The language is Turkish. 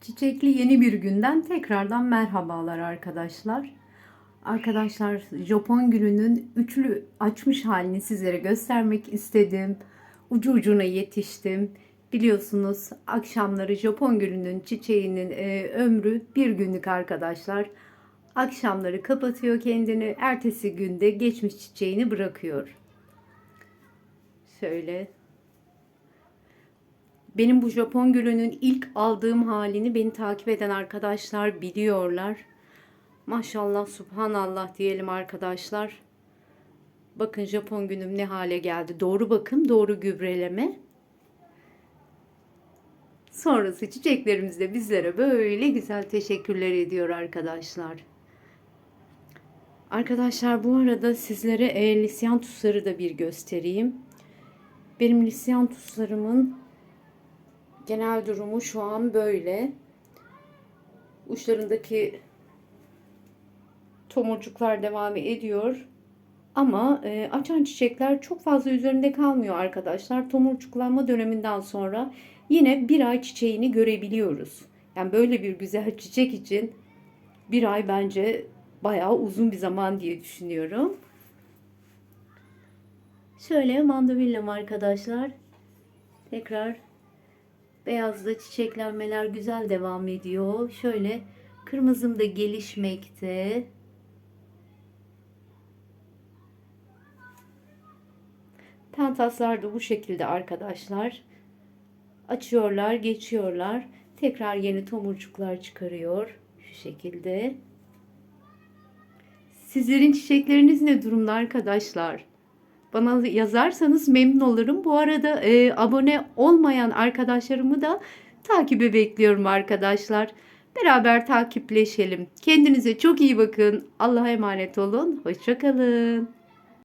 Çiçekli yeni bir günden tekrardan merhabalar arkadaşlar. Arkadaşlar Japon gülünün üçlü açmış halini sizlere göstermek istedim. Ucu ucuna yetiştim. Biliyorsunuz akşamları Japon gülünün çiçeğinin e, ömrü bir günlük arkadaşlar. Akşamları kapatıyor kendini. Ertesi günde geçmiş çiçeğini bırakıyor. Şöyle benim bu Japon gülünün ilk aldığım halini beni takip eden arkadaşlar biliyorlar. Maşallah subhanallah diyelim arkadaşlar. Bakın Japon gülüm ne hale geldi. Doğru bakım, doğru gübreleme. Sonrası çiçeklerimiz de bizlere böyle güzel teşekkürler ediyor arkadaşlar. Arkadaşlar bu arada sizlere e, lisyantusları da bir göstereyim. Benim lisyantuslarımın genel durumu şu an böyle. Uçlarındaki tomurcuklar devam ediyor. Ama e, açan çiçekler çok fazla üzerinde kalmıyor arkadaşlar. Tomurcuklanma döneminden sonra yine bir ay çiçeğini görebiliyoruz. Yani böyle bir güzel çiçek için bir ay bence bayağı uzun bir zaman diye düşünüyorum. Şöyle mandavillam arkadaşlar. Tekrar beyazda çiçeklenmeler güzel devam ediyor. Şöyle kırmızım da gelişmekte. Pentaslar da bu şekilde arkadaşlar. Açıyorlar, geçiyorlar. Tekrar yeni tomurcuklar çıkarıyor. Şu şekilde. Sizlerin çiçekleriniz ne durumda arkadaşlar? Bana yazarsanız memnun olurum. Bu arada e, abone olmayan arkadaşlarımı da takibe bekliyorum arkadaşlar. Beraber takipleşelim. Kendinize çok iyi bakın. Allah'a emanet olun. Hoşçakalın.